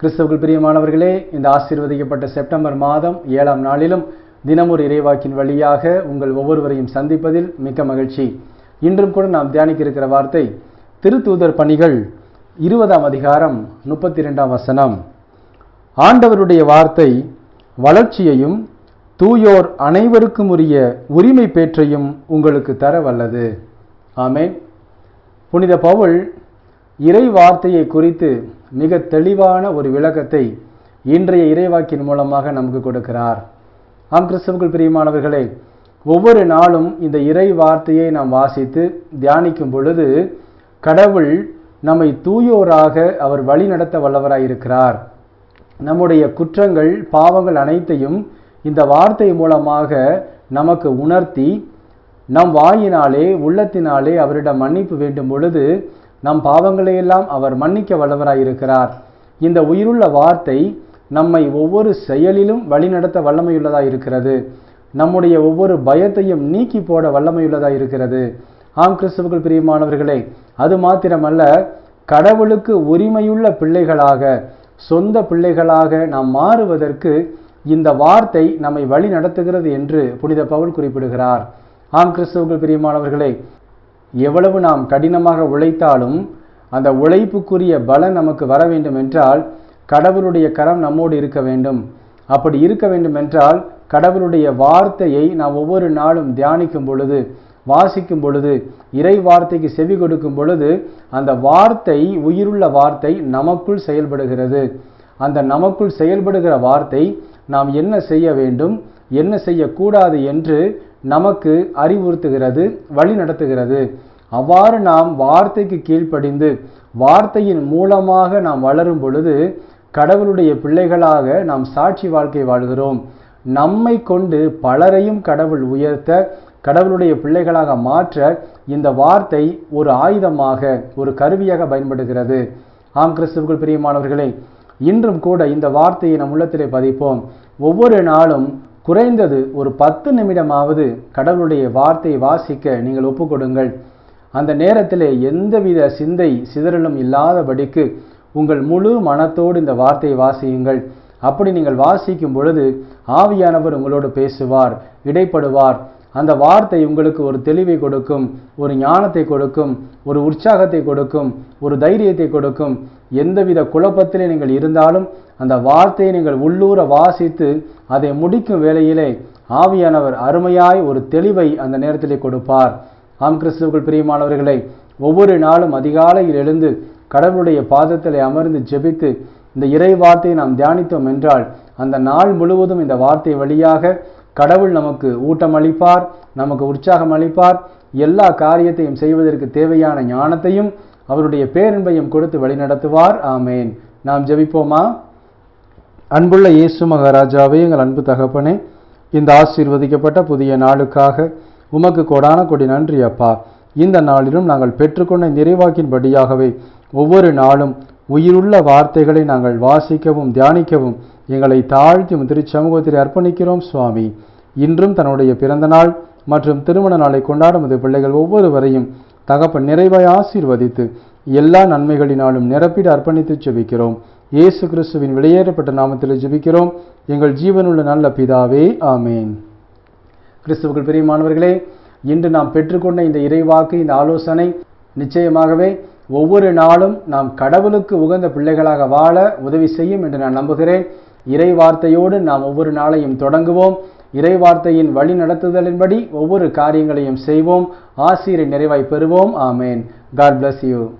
கிறிஸ்தவர்கள் பிரியமானவர்களே இந்த ஆசீர்வதிக்கப்பட்ட செப்டம்பர் மாதம் ஏழாம் நாளிலும் தினமொரு இறைவாக்கின் வழியாக உங்கள் ஒவ்வொருவரையும் சந்திப்பதில் மிக்க மகிழ்ச்சி. இன்றும் கூட நாம் தியானிக்க இருக்கிற வார்த்தை திருத்தூதர் பணிகள் இருபதாம் அதிகாரம் முப்பத்தி ரெண்டாம் வசனம். ஆண்டவருடைய வார்த்தை வளர்ச்சியையும் தூயோர் அனைவருக்கும் உரிய உரிமை பேற்றையும் உங்களுக்கு தர வல்லது. ஆமே புனித பவுல் இறை வார்த்தையை குறித்து மிக தெளிவான ஒரு விளக்கத்தை இன்றைய இறைவாக்கின் மூலமாக நமக்கு கொடுக்கிறார். ஆம் கிறிஸ்தவர்கள் பிரியமானவர்களே ஒவ்வொரு நாளும் இந்த இறை வார்த்தையை நாம் வாசித்து தியானிக்கும் பொழுது கடவுள் நம்மை தூயோராக அவர் வழி நடத்த வல்லவராய் இருக்கிறார். நம்முடைய குற்றங்கள் பாவங்கள் அனைத்தையும் இந்த வார்த்தை மூலமாக நமக்கு உணர்த்தி நம் வாயினாலே உள்ளத்தினாலே அவரிடம் மன்னிப்பு வேண்டும் பொழுது நம் பாவங்களையெல்லாம் அவர் மன்னிக்க வல்லவராயிருக்கிறார். இந்த உயிருள்ள வார்த்தை நம்மை ஒவ்வொரு செயலிலும் வழிநடத்த வல்லமையுள்ளதாக இருக்கிறது நம்முடைய ஒவ்வொரு பயத்தையும் நீக்கி போட வல்லமையுள்ளதாக இருக்கிறது ஆம் கிறிஸ்துவுக்குள் பிரியமானவர்களே அது மாத்திரமல்ல கடவுளுக்கு உரிமையுள்ள பிள்ளைகளாக சொந்த பிள்ளைகளாக நாம் மாறுவதற்கு இந்த வார்த்தை நம்மை வழி நடத்துகிறது என்று புனித பவுல் குறிப்பிடுகிறார். ஆம் கிறிஸ்துவுக்குள் பிரியமானவர்களே எவ்வளவு நாம் கடினமாக உழைத்தாலும் அந்த உழைப்புக்குரிய பலன் நமக்கு வர வேண்டும் என்றால் கடவுளுடைய கரம் நம்மோடு இருக்க வேண்டும். அப்படி இருக்க வேண்டும் என்றால் கடவுளுடைய வார்த்தையை நாம் ஒவ்வொரு நாளும் தியானிக்கும் பொழுது வாசிக்கும் பொழுது இறை வார்த்தைக்கு செவி கொடுக்கும் பொழுது அந்த வார்த்தை உயிருள்ள வார்த்தை நமக்குள் செயல்படுகிறது. அந்த நமக்குள் செயல்படுகிற வார்த்தை நாம் என்ன செய்ய வேண்டும் என்ன செய்யக்கூடாது என்று நமக்கு அறிவுறுத்துகிறது வழி நடத்துகிறது. அவ்வாறு நாம் வார்த்தைக்கு கீழ்ப்படிந்து வார்த்தையின் மூலமாக நாம் வளரும் பொழுது கடவுளுடைய பிள்ளைகளாக நாம் சாட்சி வாழ்க்கை வாழ்கிறோம். நம்மை கொண்டு பலரையும் கடவுள் உயர்த்த கடவுளுடைய பிள்ளைகளாக மாற்ற இந்த வார்த்தை ஒரு ஆயுதமாக ஒரு கருவியாக பயன்படுகிறது. ஆம் கிறிஸ்துவுக்குள் பிரியமானவர்களே இன்றும் கூட இந்த வார்த்தையை நம் உள்ளத்திலே பதிப்போம். ஒவ்வொரு நாளும் குறைந்தது ஒரு பத்து நிமிடமாவது கடவுளுடைய வார்த்தையை வாசிக்க நீங்கள் ஒப்புக்கொடுங்கள். அந்த நேரத்திலே எந்தவித சிந்தை சிதறலும் இல்லாதபடிக்கு உங்கள் முழு மனத்தோடு இந்த வார்த்தையை வாசியுங்கள். அப்படி நீங்கள் வாசிக்கும் பொழுது ஆவியானவர் உங்களோடு பேசுவார் இடைப்படுவார். அந்த வார்த்தை உங்களுக்கு ஒரு தெளிவை கொடுக்கும் ஒரு ஞானத்தை கொடுக்கும் ஒரு உற்சாகத்தை கொடுக்கும் ஒரு தைரியத்தை கொடுக்கும். எந்தவித குழப்பத்திலே நீங்கள் இருந்தாலும் அந்த வார்த்தையை நீங்கள் உள்ளூர வாசித்து அதை முடிக்கும் வேளையிலே ஆவியானவர் அருமையாய் ஒரு தெளிவை அந்த நேரத்திலே கொடுப்பார். ஆம் கிறிஸ்துவுக்குள் பிரியமானவர்களை ஒவ்வொரு நாளும் அதிகாலையில் எழுந்து கடவுளுடைய பாதத்தில் அமர்ந்து ஜெபித்து இந்த இறை வார்த்தையை நாம் தியானித்தோம் என்றால் அந்த நாள் முழுவதும் இந்த வார்த்தை வழியாக கடவுள் நமக்கு ஊட்டம் அளிப்பார் நமக்கு உற்சாகம் அளிப்பார் எல்லா காரியத்தையும் செய்வதற்கு தேவையான ஞானத்தையும் அவருடைய பேரன்பையும் கொடுத்து வழிநடத்துவார். ஆமேன். நாம் ஜெபிப்போமா? அன்புள்ள இயேசு மகாராஜாவே எங்கள் அன்பு தகப்பனே இந்த ஆசீர்வதிக்கப்பட்ட புதிய நாளுக்காக உமக்கு கொடான கொடி நன்றி அப்பா. இந்த நாளிலும் நாங்கள் பெற்றுக்கொண்ட நிறைவாக்கின்படியாகவே ஒவ்வொரு நாளும் உயிருள்ள வார்த்தைகளை நாங்கள் வாசிக்கவும் தியானிக்கவும் எங்களை தாழ்த்தி திருச்சமூகத்தில் அர்ப்பணிக்கிறோம் சுவாமி. இன்றும் தன்னுடைய பிறந்த நாள் மற்றும் திருமண நாளை கொண்டாடும் அது பிள்ளைகள் ஒவ்வொருவரையும் தகப்பன் நிறைவாய் ஆசீர்வதித்து எல்லா நன்மைகளினாலும் நிரப்பிட அர்ப்பணித்து ஜெபிக்கிறோம். இயேசு கிறிஸ்துவின் வெளியேறப்பட்ட நாமத்தில் ஜெபிக்கிறோம். எங்கள் ஜீவனுள்ள நல்ல பிதாவே ஆமேன். கிறிஸ்துவுக்குள் பிரியமானவர்களே இன்று நாம் பெற்றுக்கொண்ட இந்த இறைவாக்கு இந்த ஆலோசனை நிச்சயமாகவே ஒவ்வொரு நாளும் நாம் கடவுளுக்கு உகந்த பிள்ளைகளாக வாழ உதவி செய்யும் என்று நான் நம்புகிறேன். இறை வார்த்தையோடு நாம் ஒவ்வொரு நாளையும் தொடங்குவோம். இறைவார்த்தையின் வழி நடத்துதலின்படி ஒவ்வொரு காரியங்களையும் செய்வோம். ஆசிரியர் நிறைவாய் பெறுவோம். ஆமேன். God bless you